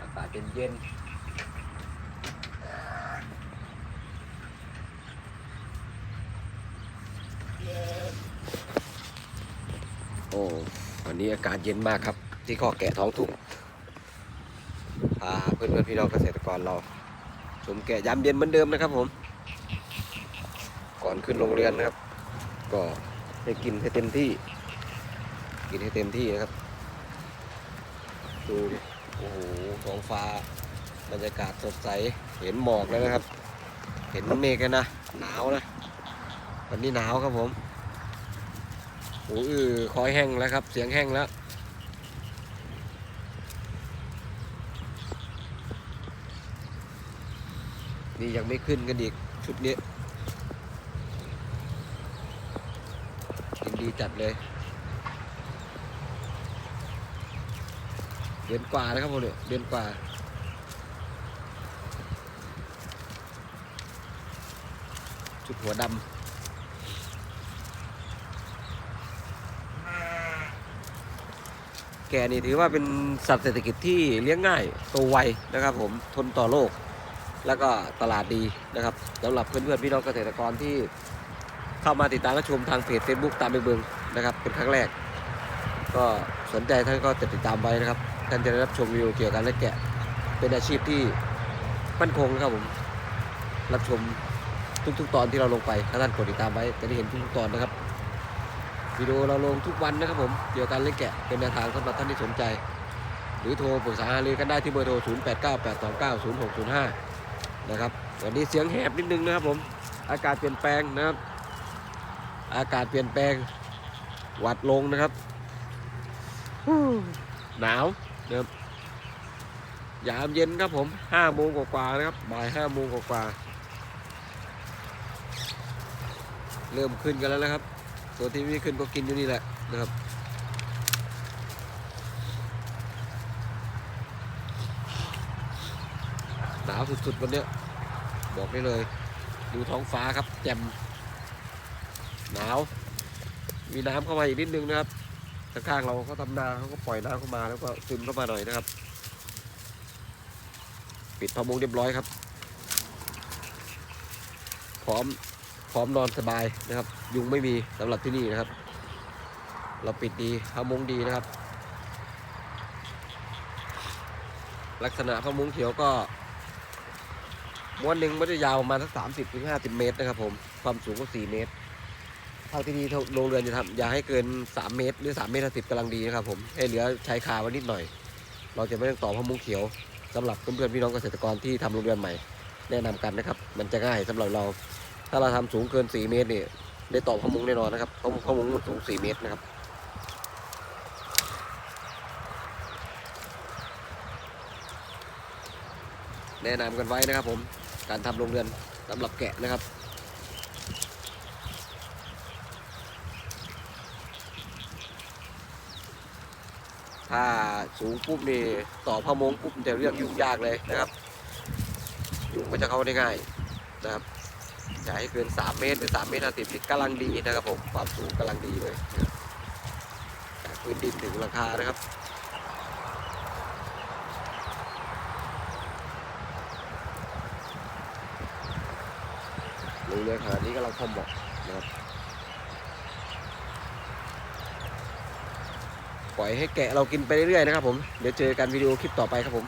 อากาศเย็นๆโอ้วันนี้อากาศเย็นมากครับ ที่ข้อแกะท้องทุ่งพาเพื่อนๆพี่น้องเกษตรกรเราชมแกะยามเย็นเหมือนเดิมนะครับผม ก่อนขึ้นโรงเรียนนะครับ ก็ ให้กินให้เต็มที่ กินให้เต็มที่นะครับ ดูโอ้โหท้องฟ้า บรรยากาศสดใส เห็นหมอกแล้วนะครับ เห็นเมฆแล้วนะ หนาวนะ วันนี้หนาวครับผมหูอื้อคอยแห้งแล้วครับ เสียงแห้งแล้วนี่ยังไม่ขึ้นกันอีกชุดนี้กิน ดีจัดเลยเดือนกว่านะครับผมเนี่ยเดือนกว่าชุดหัวดำแกนี่ถือว่าเป็นสัตว์เศรษฐกิจที่เลี้ยงง่ายโตวไวนะครับ ผมทนต่อโรคแล้วก็ตลาดดีนะครับสำหรับเพื่อนๆพี่น้องเกษตรกรที่ เข้ามาติดตามและชมทางเพจ Facebook ตามไปเบิงนะครับ เป็นครั้งแรก ก็สนใจท่านก็ติดตามไว้นะครับ ท่านจะได้รับชมวิวเกี่ยวกับการเลี้ยงแกะ เป็นอาชีพที่มั่นคงนะครับผมรับชมทุกๆ ตอนที่เราลงไปถ้าท่านกดติดตามไว้จะได้เห็นทุกๆตอนนะครับวิดีโอเราลงทุกวันนะครับผมเกี่ยวกับการเลี้ยงแกะเป็นแนวทางสำหรับท่านที่สนใจ หรือโทรปรึกษาหารือกันได้ที่เบอร์โทร 0 8 9 8 2 9 0 6 0 5 นะครับวันนี้เสียงแหบนิดนึงนะครับผมอากาศเปลี่ยนแปลงนะครับ อากาศเปลี่ยนแปลงหวัดลงนะครับหนาวนะครับยามเย็นครับผมห้าโมงกว่าๆนะครับบ่ายห้าโมงกว่าๆเริ่มขึ้นกันแล้วนะครับ ตัวที่ไม่ขึ้นก็กินอยู่นี่แหละนะครับหนาวสุดๆวันเนี้ยบอกได้เลย ดูท้องฟ้าครับแจ่ม หนาว มีน้ำเข้ามาอีกนิดนึงนะครับข้างๆเราเขาทำนาเขาก็ปล่อยน้ำเข้ามาแล้วก็ซึมเข้ามาหน่อยนะครับ ปิดพะมุงเรียบร้อยครับ พร้อมพร้อมนอนสบายนะครับ ยุงไม่มีสำหรับที่นี่นะครับ เราปิดดีพะมุงดีนะครับ ลักษณะพะมุงเขียวก็ม้วนหนึ่งมันจะยาวประมาณสักสามสิบถึงห้าสิบเมตรนะครับผม ความสูงก็สี่เมตร ทางที่ดีโรงเรือนจะทำอย่าให้เกิน 3 เมตร หรือ 3 เมตรสิบกำลังดีนะครับผมให้เหลือใช้คาไว้นิดหน่อย เราจะไม่ต้องต่อพมุงเขียวสำหรับเพื่อนๆพี่น้องเกษตรกรที่ทำโรงเรือนใหม่ แนะนำกันนะครับ มันจะง่ายสำหรับเรา ถ้าเราทำสูงเกิน 4 เมตรนี่ได้ต่อพมุงแน่นอนนะครับเพราะพมุงมันสูง 4 เมตรนะครับแนะนำกันไว้นะครับผมการทำโรงเรือนสำหรับแกะนะครับ ถ้าสูงปุ๊บนี่ต่อพะมงปุ๊บจะเรียกยุ่งยากเลยนะครับยุงก็จะเข้าได้ง่ายนะครับอย่าให้เกิน 3 เมตรหรือ3เมตร50นี่กำลังดีนะครับผมความสูงกำลังดีเลยพื้นดินถึงหลังคานะครับลงเรือขนาดนี้กำลังพอเหมาะนะครับ ปล่อยให้แกะเรากินไปเรื่อยๆนะครับผม เดี๋ยวเจอกันวิดีโอคลิปต่อไปครับผม